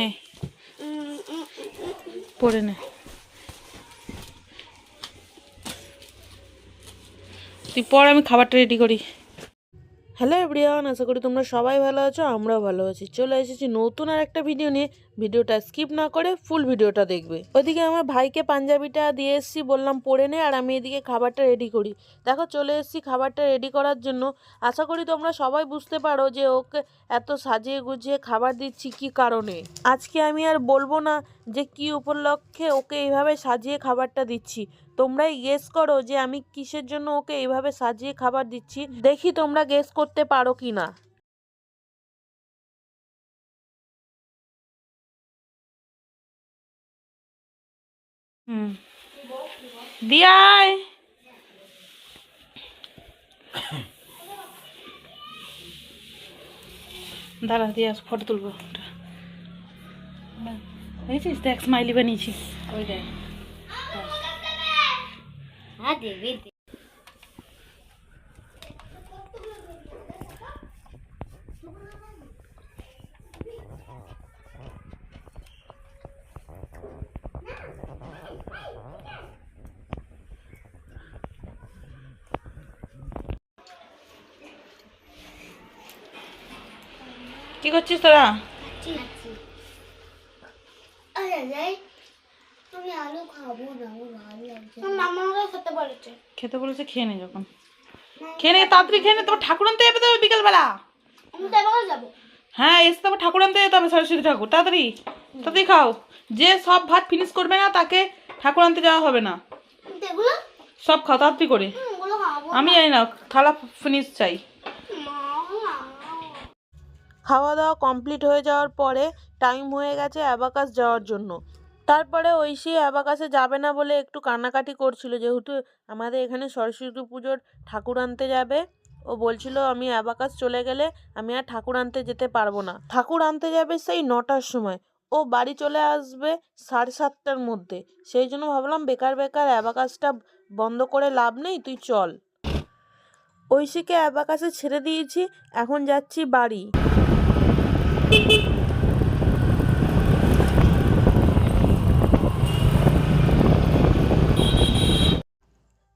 নে পরে নে তুই পর আমি খাবারটা রেডি করি। হ্যালো এভরিওয়ান, আশা করি তোমরা সবাই ভালো আছো, আমরাও ভালো আছি। চলে এসেছি নতুন আর একটা ভিডিও নিয়ে। ভিডিওটা স্কিপ না করে ফুল ভিডিওটা দেখবে। ওইদিকে আমার ভাইকে পাঞ্জাবিটা দিয়ে এসেছি, বললাম পরে নে, আর আমি এদিকে খাবারটা রেডি করি। দেখো, চলে এসেছি খাবারটা রেডি করার জন্য। আশা করি তোমরা সবাই বুঝতে পারো যে ওকে এত সাজিয়ে গুজিয়ে খাবার দিচ্ছি কি কারণে। আজকে আমি আর বলব না যে কি উপলক্ষে ওকে এইভাবে সাজিয়ে খাবারটা দিচ্ছি। তোমরাই গেস করো যে আমি কিসের জন্য ওকে এইভাবে সাজিয়ে খাবার দিচ্ছি। দেখি তোমরা গেস করতে পারো কি না দাঁড়া, দিয়া ফটো তুলবো। দেখ স্মাইলি বানিয়েছি ওই দেখ হ্যাঁ দেবে দে। কি করছিস তোরা ঠিক আছে আরে যাই আমি আলু খাব না আমার ভালো লাগছে মামা আমাকে খেতে বলেছে। খেতে বলেছে খেয়ে নে যখন। খেয়ে নে তাড়াতাড়ি খেয়ে নে তোমার ঠাকুর আনতে যাবে তো বিকেলবেলা। হ্যাঁ এসে তারপর ঠাকুর আনতে যেতে হবে সরস্বতী ঠাকুর। তাড়াতাড়ি তাড়াতাড়ি খাও। যে সব ভাত ফিনিশ করবে না তাকে ঠাকুর আনতে যাওয়া হবে না। সব খাও তাড়াতাড়ি করে। আমি জানি না থালা ফিনিশ চাই। খাওয়া দাওয়া কমপ্লিট হয়ে যাওয়ার পরে টাইম হয়ে গেছে অ্যাবাকাস যাওয়ার জন্য। তারপরে ঐশী অ্যাবাকাসে যাবে না বলে একটু কান্নাকাটি করছিল যেহেতু আমাদের এখানে সরস্বতী পুজোর ঠাকুর আনতে যাবে। ও বলছিল, আমি অ্যাবাকাস চলে গেলে আমি আর ঠাকুর আনতে যেতে পারব না। ঠাকুর আনতে যাবে সেই নটার সময়। ও বাড়ি চলে আসবে সাড়ে সাতটার মধ্যে। সেই জন্য ভাবলাম, বেকার বেকার অ্যাবাকাসটা বন্ধ করে লাভ নেই, তুই চল। ঐশীকে অ্যাবাকাসে ছেড়ে দিয়েছি, এখন যাচ্ছি বাড়ি।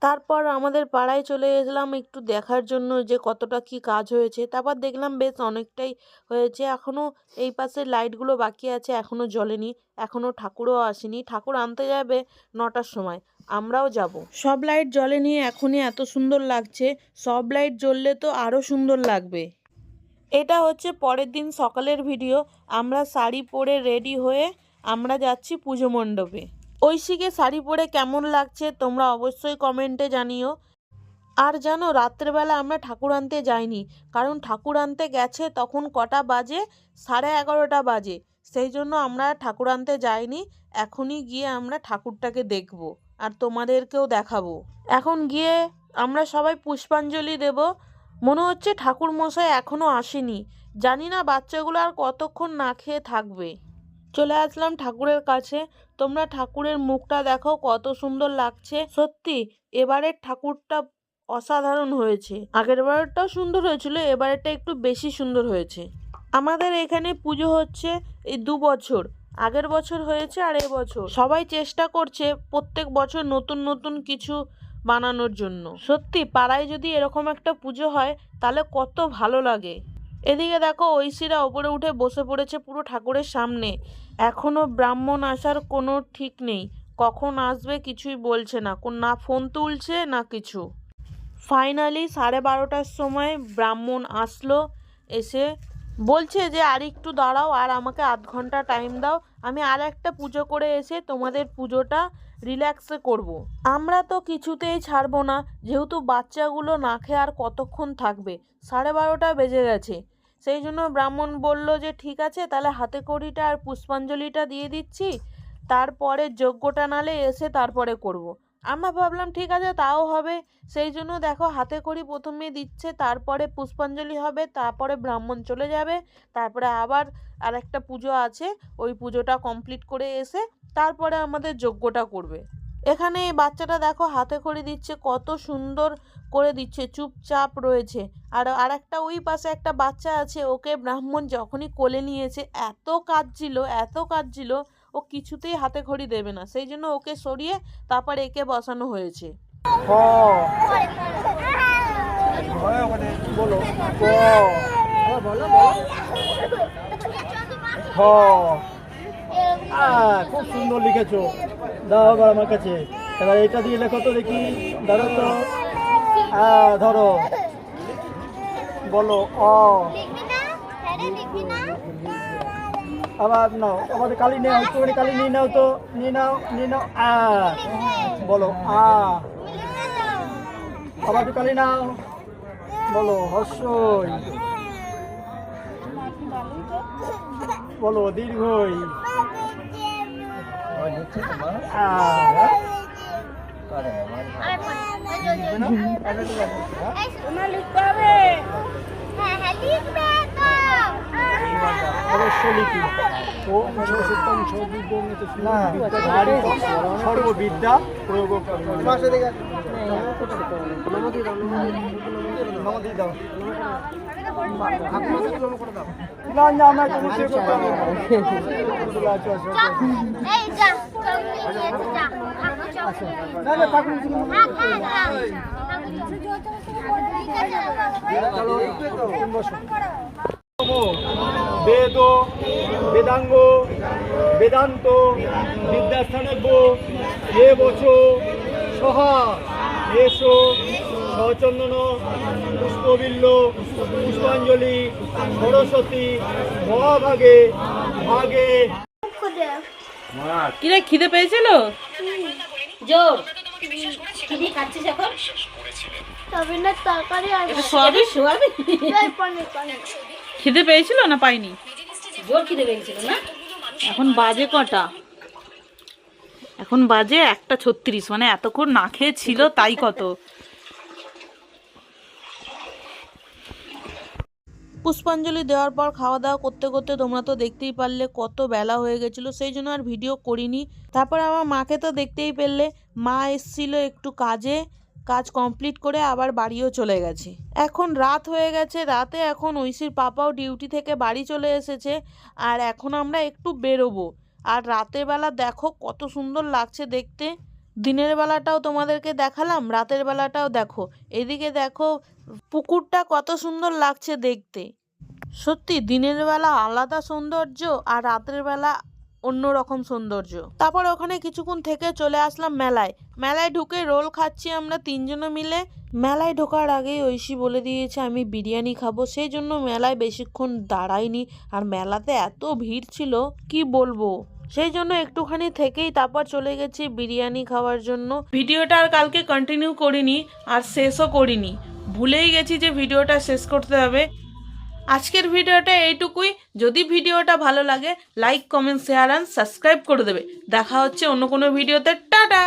তারপর আমাদের পাড়ায় চলে গেছিলাম একটু দেখার জন্য যে কতটা কি কাজ হয়েছে। তারপর দেখলাম বেশ অনেকটাই হয়েছে। এখনও এই পাশে লাইটগুলো বাকি আছে এখনও জ্বলেনি। এখনও ঠাকুরও আসেনি। ঠাকুর আনতে যাবে নটার সময়। আমরাও যাব। সব লাইট জ্বলেনি, এখনই এত সুন্দর লাগছে। সব লাইট জ্বললে তো আরও সুন্দর লাগবে। এটা হচ্ছে পরের দিন সকালের ভিডিও। আমরা শাড়ি পরে রেডি হয়ে আমরা যাচ্ছি পুজো মণ্ডপে। ঐশীকে শাড়ি পরে কেমন লাগছে তোমরা অবশ্যই কমেন্টে জানিও। আর জানো, রাত্রেবেলা আমরা ঠাকুর আনতে যাইনি, কারণ ঠাকুর আনতে গেছে তখন কটা বাজে? সাড়ে এগারোটা বাজে। সেই জন্য আমরা ঠাকুর আনতে যাইনি, এখনই গিয়ে আমরা ঠাকুরটাকে দেখব আর তোমাদেরকেও দেখাবো। এখন গিয়ে আমরা সবাই পুষ্পাঞ্জলি দেব। মনে হচ্ছে ঠাকুর মশাই এখনও আসেনি। জানি না বাচ্চাগুলো আর কতক্ষণ না খেয়ে থাকবে। চলে আসলাম ঠাকুরের কাছে। তোমরা ঠাকুরের মুখটা দেখো কত সুন্দর লাগছে। সত্যি, এবারের ঠাকুরটা অসাধারণ হয়েছে। আগের বারটাও সুন্দর হয়েছিল, এবারেরটা একটু বেশি সুন্দর হয়েছে। আমাদের এখানে পুজো হচ্ছে এই দু বছর। আগের বছর হয়েছে আর এবছর সবাই চেষ্টা করছে প্রত্যেক বছর নতুন নতুন কিছু বানানোর জন্য। সত্যি, পাড়ায় যদি এরকম একটা পুজো হয়, তাহলে কত ভালো লাগে। এদিকে দেখো ঐশীরা ওপরে উঠে বসে পড়েছে পুরো ঠাকুরের সামনে। এখনও ব্রাহ্মণ আসার কোনো ঠিক নেই। কখন আসবে কিছুই বলছে না। কোন না ফোন তুলছে, না কিছু। ফাইনালি সাড়ে বারোটার সময় ব্রাহ্মণ আসলো, এসে বলছে যে, আর একটু দাঁড়াও, আর আমাকে আধ ঘণ্টা টাইম দাও। আমি আর একটা পুজো করে এসে তোমাদের পুজোটা রিল্যাক্সে করব। আমরা তো কিছুতেই ছাড়বো না। যেহেতু বাচ্চাগুলো না খেয়ে আর কতক্ষণ থাকবে? সাড়ে বারোটা বেজে গেছে। সেই জন্য ব্রাহ্মণ বলল যে, ঠিক আছে, তাহলে হাতে কড়িটা আর পুষ্পাঞ্জলিটা দিয়ে দিচ্ছি। তারপরে যজ্ঞটা নালে এসে তারপরে করব। আমরা ভাবলাম, ঠিক আছে, তাও হবে। সেই জন্য দেখো, হাতে করি প্রথমে দিচ্ছে, তারপরে পুষ্পাঞ্জলি হবে, তারপরে ব্রাহ্মণ চলে যাবে, তারপরে আবার আরেকটা পুজো আছে, ওই পুজোটা কমপ্লিট করে এসে তারপরে আমাদের যজ্ঞটা করবে। এখানে এই বাচ্চাটা দেখো হাতে খড়ি দিচ্ছে, কত সুন্দর করে দিচ্ছে, চুপচাপ রয়েছে। আর আর একটা ওই পাশে একটা বাচ্চা আছে, ওকে ব্রাহ্মণ যখনই কোলে নিয়েছে, এত কাঁদছিল এত কাঁদছিল, ও কিছুতেই হাতে খড়ি দেবে না। সেই জন্য ওকে সরিয়ে তারপর একে বসানো হয়েছে। বলো খুব সুন্দর লিখেছো। দাও আবার আমার কাছে। এবার এটা দিয়ে লেখো তো দেখি। ধরো তো। আ ধরো। বলো, অ। আবার নাও আমাদের কালি নেও, একটুখানি কালি নিয়ে নাও তো। নিয়ে নাও নিয়ে নাও, আ। বলো, আ। আবার কালি নাও। বলো, হর্ষই। বলো, দীর্ঘই। আ অবশ্য লিখি ও না। নারী সর্ববিদ্যা প্রয়োগ দাও বেদ বেদাঙ্গ বেদান্ত বিদ্যাস্থানব্য এ বচ সহা এসো সচন্দন পুষ্পবিল্ল পুষ্পাঞ্জলি সরস্বতী মহাভাগে ভাগে। কিরে খিদে পেয়েছিল? জোর। খাচ্ছিস এখন সবিনের তরকারি আর সবই পনির খিদে পেয়েছিল না পাইনি? জোর খিদে পেয়েছিল না? এখন বাজে কটা? এখন বাজে একটা ছত্রিশ মানে এতক্ষণ না খেয়ে ছিল তাই কত? পুষ্পাঞ্জলি দেওয়ার পর খাওয়া দাওয়া করতে করতে তোমরা তো দেখতেই পারলে কত বেলা হয়ে গেছিল, সেই জন্য আর ভিডিও করিনি। তারপর আমার মাকে তো দেখতেই পেললে মা এসছিল একটু কাজে, কাজ কমপ্লিট করে আবার বাড়িও চলে গেছে। এখন রাত হয়ে গেছে, রাতে এখন ঐশীর পাপাও ডিউটি থেকে বাড়ি চলে এসেছে, আর এখন আমরা একটু বেরোবো। আর রাতের বেলা দেখো কত সুন্দর লাগছে দেখতে। দিনের বেলাটাও তোমাদেরকে দেখালাম, রাতের বেলাটাও দেখো। এদিকে দেখো, পুকুরটা কত সুন্দর লাগছে দেখতে। সত্যি, দিনের বেলা আলাদা সৌন্দর্য আর রাতের বেলা অন্যরকম সৌন্দর্য। তারপর ওখানে কিছুক্ষণ থেকে চলে আসলাম মেলায়। মেলায় ঢুকে রোল খাচ্ছি আমরা তিনজনে মিলে। মেলায় ঢোকার আগেই ঐশী বলে দিয়েছে, আমি বিরিয়ানি খাব। সেই জন্য মেলায় বেশিক্ষণ দাঁড়াইনি। আর মেলাতে এত ভিড় ছিল, কি বলব? সেই জন্য একটুখানি থেকেই তারপর চলে গেছি বিরিয়ানি খাওয়ার জন্য। ভিডিওটা আর কালকে কন্টিনিউ করিনি, আর শেষও করিনি। ভুলেই গেছি যে ভিডিওটা শেষ করতে হবে। আজকের ভিডিওটা এইটুকুই। যদি ভিডিওটা ভালো লাগে like comment share and subscribe করে দেবে। দেখা হচ্ছে অন্য কোনো ভিডিওতে। টাটা!